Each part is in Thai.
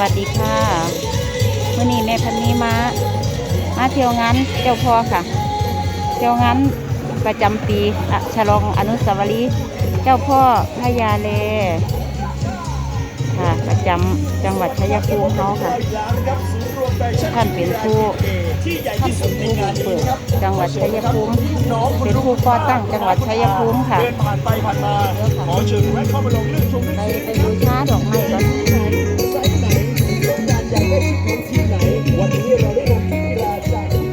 วัสดีค่ะมื่อนี้แม่พันนี้มา มาเที่ยวงานเจ้าพ่อค่ะ เที่ยวงานประจำปีอะฉลองอนุสาวรีย์เจ้าพ่อพญาเลค่ะ ประจำจังหวัดชัยภูมิเขาค่ะ ท่านเป็นผู้ท่านเป็นผู้บุกเบิกจังหวัดชัยภูมิเป็นผู้ก่อตั้งจังหวัดชัยภูมิค่ะเดินผ่านไปผ่านมาขอเชิญแวะเข้ามาลงเรื่องชมไปไปดูช้าดอกไม้ก่อน การอยากได้ชุดของทีมไหน วันนี้เราได้ลงที่กีฬาจากทีม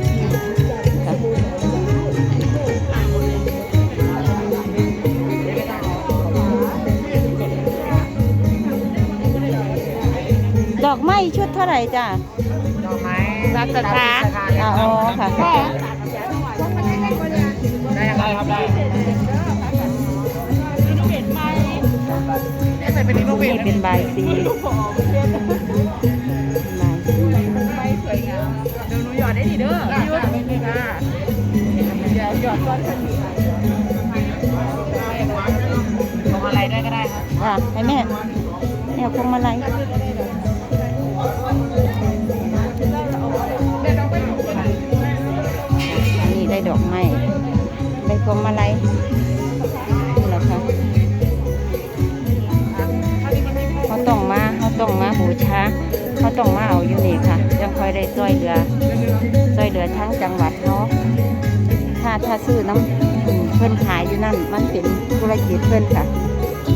จากสโมสรดอกไม้ชุดเท่าไหร่จ้ะดอกไม้รักสถาอ๋อค่ะได้ยังไงครับได้นี่ใส่เป็นนิโนเวนี่ทเป็นใบายสี ดี๋ยวหยอดก้อนกันดีลงอะไรด้วยก็ได้ครับอะให้แม่แม่เอาพวงมาลัยอันนี้ได้ดอกไม้ได้พวงมาลัยนี่แหละค่ะเขาต้องมาเขาต้องมาบูชาเขาต้องมาเอาอยู่นี่ค่ะยังค่อยได้ซอยเรือซอยเรือทั้งจังหวัดเขาถ้า ถ้าซื้อน้ำเพิ่นขายอยู่นั่น มันเป็นธุรกิจเพิ่นค่ะ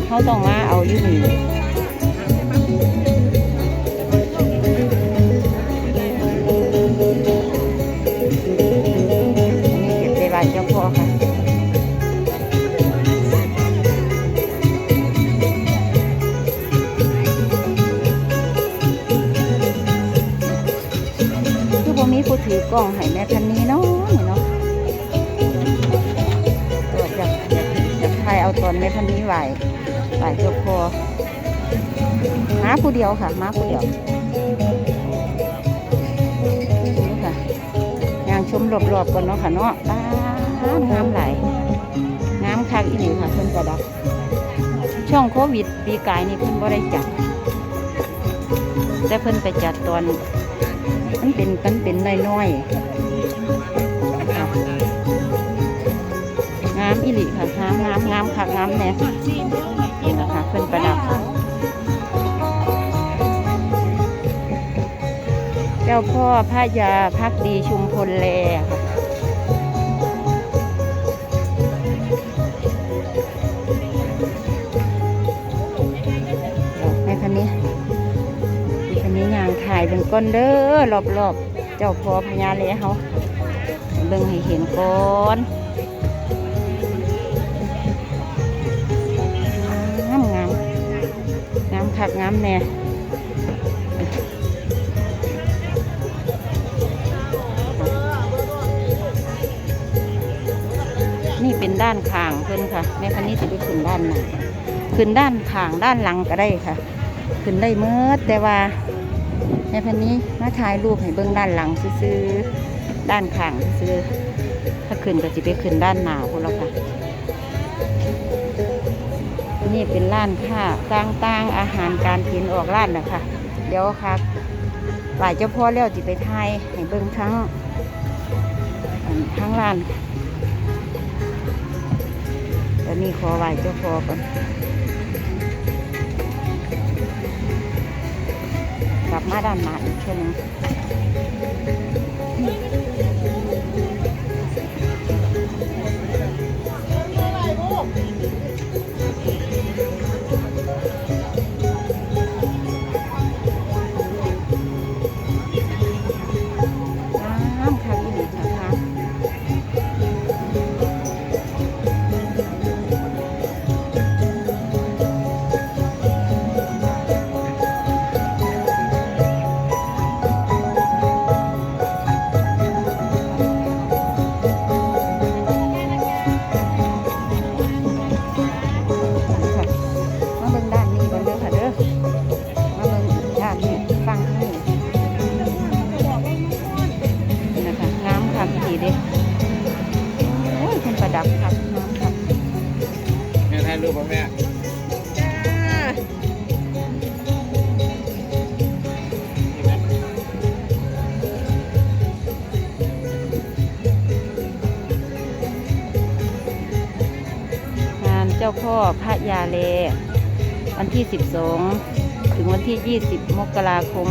เขาต้องมาเอาอยู่นี่นี่เก็บในบ้านเจ้าพ่อค่ะคือบ่มีผู้ถือกล้องให้แม่พันนี้เนาะนี่เนาะ เอาตอนแม่พันนี้ไหวไหวจ้าพ่อมาผู้เดียวค่ะมาผู้เดียวนี่ค่ะยางชมรอบๆก่อนเนาะค่ะเนาะป้างามหลายงามคักอีหลีค่ะเพิ่นกระดับช่วงโควิดปีกายนี่เพิ่นบ่ได้จัดแต่เพิ่นไปจัดตอนมันเป็นมันเป็นน้อยๆค่ะงามอิลิค่ะามงามงามค่ะงามแน่นี่นะคะเพิ่นประดับ เจ้าพ่อพระยาพักดีชุมพลแลค่ะแม่คันนี้ดิฉันนี้ยางถ่ายเป็นก้อนเด้อรอบๆ เจ้าพ่อพญาเลเขาเบิ่งให้เห็นก่อน งามคักงามแน่นี่เป็นด้านข้างเพิ่นค่ะแม่คันนี้จะไปขึ้นด้านหน้าขึ้นด้านข้างด้านหลังก็ได้ค่ะ ขึ้นได้เมื่อแต่ว่าในพันนี้มาถ่ายรูปให้เบื้องด้านหลังซื้อด้านข้างซื้อถ้าขึ้นก็จะไปขึ้นด้านหน้าพวกเราค่ะ นี่เป็นร้านค้าต่างๆอาหารการกินออกร้านนะคะเดี๋ยวค่ะฝ่ายเจ้าพ่อแล้วจิไปถ่ายให้เบื้งทั้งทั้งร้านตอนนี้ขอไหวเจ้าพ่อก่อนกลับมาด้านหน้าอีกเช่นง เจ้าพ่อพระยาเล วันที่ 12 ถึงวันที่ 20 มกราคม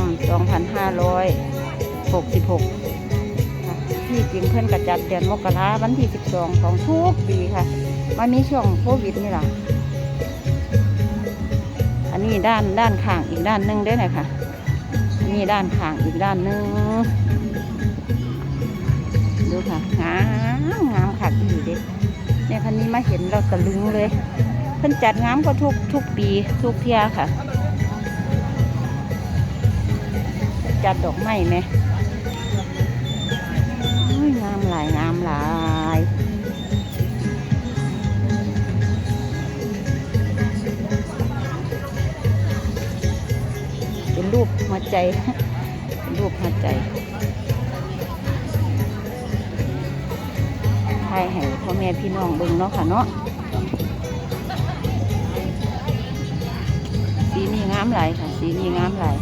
2566 ที่จริงเพื่อนกระจัดเดือนมกราวันที่ 12 ของทุกปีค่ะ มันมีช่วงโควิดนี่แหละอันนี้ด้านด้านข้างอีกด้านหนึงด้วยนะคะอันนี้ด้านข้างอีกด้านหนึงดูค่ะงามงามค่ะดีเด็ก เนี่ยคันนี้มาเห็นเราตะลึงเลยเพิ่นจัดงามก็ทุกทุกปีทุกเที่ยค่ะ จัดดอกไม้ไหมโอ้ยงามหลายงามหลายเป็นรูปหัวใจ ม่พี่น้องเบิ่งเนาะค่ะเนาะสีนี้งามหลายค่ะ สีนี้งามหลาย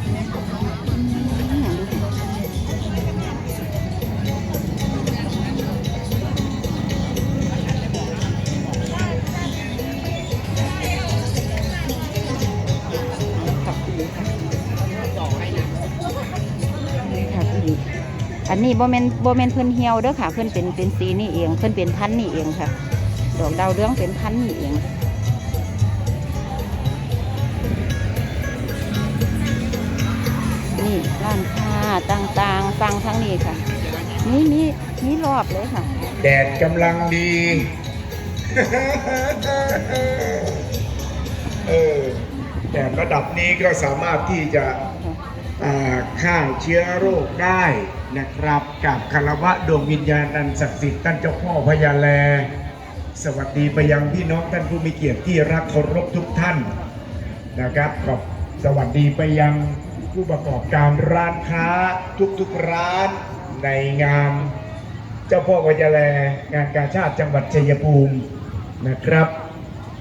อันนี้โบเมนโบเมนเพิ่นเหี่ยวเด้อค่ะ เพิ่นเป็นเป็นสีนี่เองเพิ่นเป็นพันนี่เองค่ะ ดอกดาวเรืองเป็นพันนี่เองนี่ร้านค้าต่างๆฟังทั้งนี้ค่ะนี่นี่นี่รอบเลยค่ะ แดดกำลังดี เออแดดระดับนี้ก็สามารถที่จะฆ่าเชื้อโรคได้ นะครับกับคารวะดวงวิญญาณอันศักดิ์สิทธิ์ท่านเจ้าพ่อพญาแล สวัสดีไปยังพี่น้องท่านผู้มีเกียรติที่รักเคารพทุกท่านนะครับขอบสวัสดีไปยังผู้ประกอบการร้านค้าทุกๆร้านในงานเจ้าพ่อพญาแลงานกาชาติจังหวัดชัยภูมินะครับ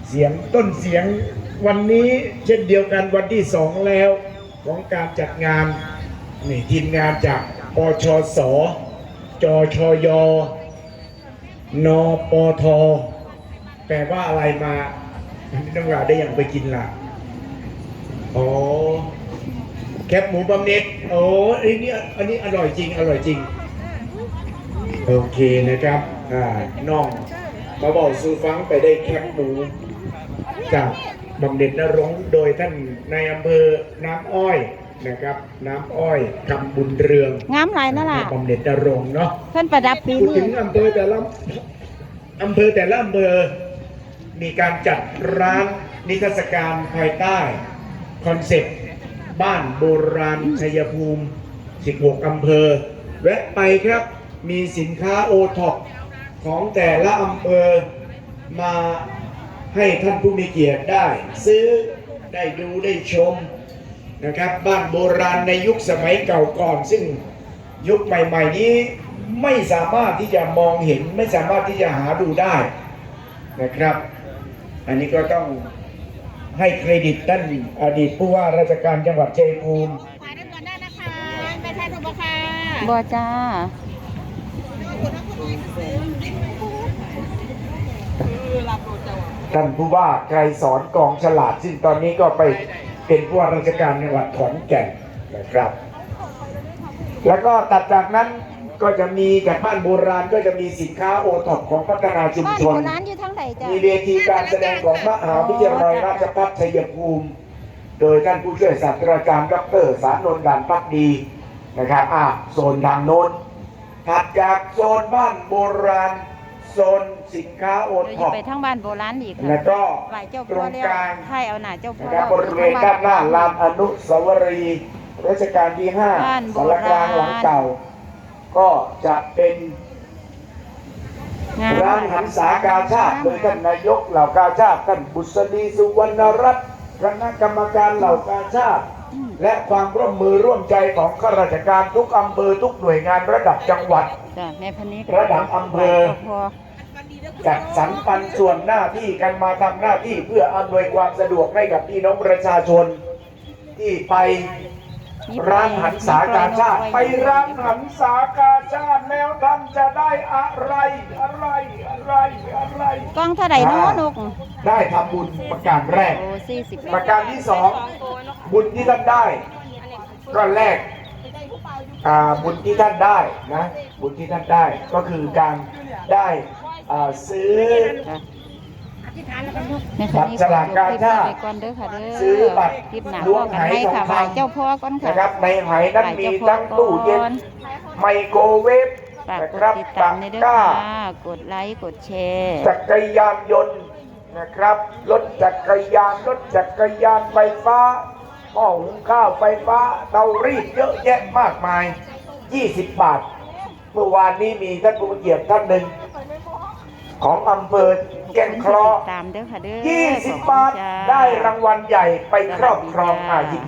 เสียงต้นเสียงวันนี้เช่นเดียวกันวันที่สองแล้วของการจัดงานนี่ทีมงานจาก ปชส จชย นปท แปลว่าอะไรมาน้องหลาได้ยังไปกินล่ะ อ๋อ แคบหมูบำเน็จโอ้อันนี้อันนี้อร่อยจริง อร่อยจริง โอเคนะครับ อ่า น้องมาบอกซูฟังไปได้แคปหมูจากบำเน็จนรงโดยท่านในายอำเภอน้ำอ้อย นะครับน้ำอ้อยคำบุญเรืองงามหลายนั่นล่ะบำเหน็จนรงค์เนาะเพิ่นประดับปีพูดนี้ ถึงอำเภอแต่ละอำเภอแต่ละอำเภอมีการจัดร้านนิทรรศการภายใต้ คอนเซ็ปต์บ้านโบราณชัยภูมิ 16 อำเภอ แวะไปครับมีสินค้าโอท็อปของแต่ละอำเภอมาให้ท่านผู้มีเกียรติได้ ซื้อได้ดูได้ชม นะครับ บ้านโบราณในยุคสมัยเก่าก่อน ซึ่งยุคใหม่ ๆ นี้ไม่สามารถที่จะมองเห็นไม่สามารถที่จะหาดูได้นะครับ อันนี้ก็ต้องให้เครดิตท่านอดีตผู้ว่าราชการจังหวัดชัยภูมิถ่ายได้ก่อนได้นะคะไม่ใช่ถูกปะค่ะบ่จ้าท่านผู้ว่าไกรสอนกองฉลาดซึ่งตอนนี้ก็ไป เป็นผู้ว่าราชการจังหวัดขอนแก่นนะครับ แล้วก็ตัดจากนั้นก็จะมีกับบ้านโบราณก็จะมีสินค้าโอท็อปของพัฒนาชุมบ้านชโบนราณอยู่ทางไหนจ้ะมีเวทีการแสดงของมหาวิทยาลัยราชภัฏชัยภูมิ โดยท่านผู้ช่วยศาสตราจารย์ดรสารนนท์ด่านพักดีนะครับอะโซนทางโน้นถัดจากโซนบ้านโบราณ โซนสินค้าโอเดี๋ยวท็จะอปไปทางบ้านโบราณอีกแล้วค่ะก็ไหวเจ้าตพ่รองแล้วกลางใช่เอาหน้าเจ้าพ่อนะครับบริเวณด้านหน้าลานอนุสาวรีย์รัชกาลที่บ้าน5โบสารราณกลางหลังเก่า ก็จะเป็นงามร้านหันษากาชาติโดยท่านนายกเหล่ากาชาติท่านบุษดีสุวรรณรัตน์คณะกรรมการเหล่ากาชาติ และความร่วมมือร่วมใจของข้าราชการทุกอำเภอทุกหน่วยงานระดับจังหวัด จ้ะแม่พันนี้ระดับอำเภอไหว้จ้าพ่อจัดสรรปันส่วนหน้าที่กันมาทำหน้าที่เพื่ออำนวยความสะดวกให้กับพี่น้องประชาชน ที่ไปมีร้านหันษากาชาติมีไปปล่อยนกร้านหันษากาชาติแล้วท่านจะได้อะไรอะไรอะไรอะไรกล้องเท่าไหร่เน้อนกได้ทำบุญประการแรก โอ้สี่สิบประการที่สองบุญที่ท่านได้ก็แรกอ่า บุญที่ท่านได้นะบุญที่ท่านได้ก็คือการได้อ่าซื้อนะคะนี่บัตรสลากกาชาติไปก่อนเด้อค่ะเด้อซื้อบัตรคลิปหนาล้วงกันให้ค่ะไหทองคำไหว้เจ้าพ่อก่อนค่ะนะครับในไหนั้นมีทั้งตู้เย็นไมโครเวฟฝากนะกครัดบติดตามในเด้อก้าค่ะกดไลค์กดแชร์จักรยานยนต์นะครับรถจักรยานรถจักรยานไฟฟ้า หม้อหุงข้าวไฟฟ้าเตารีดเยอะแยะมากมาย 20 บาท เมื่อวานนี้มีท่านผู้มีเกียรติท่านหนึ่ง ของอำเภอแก่งเคราะห์ติดตามเด้อค่ะเด้อ20 บาท ได้รางวัลใหญ่ไปครอบครองอายิ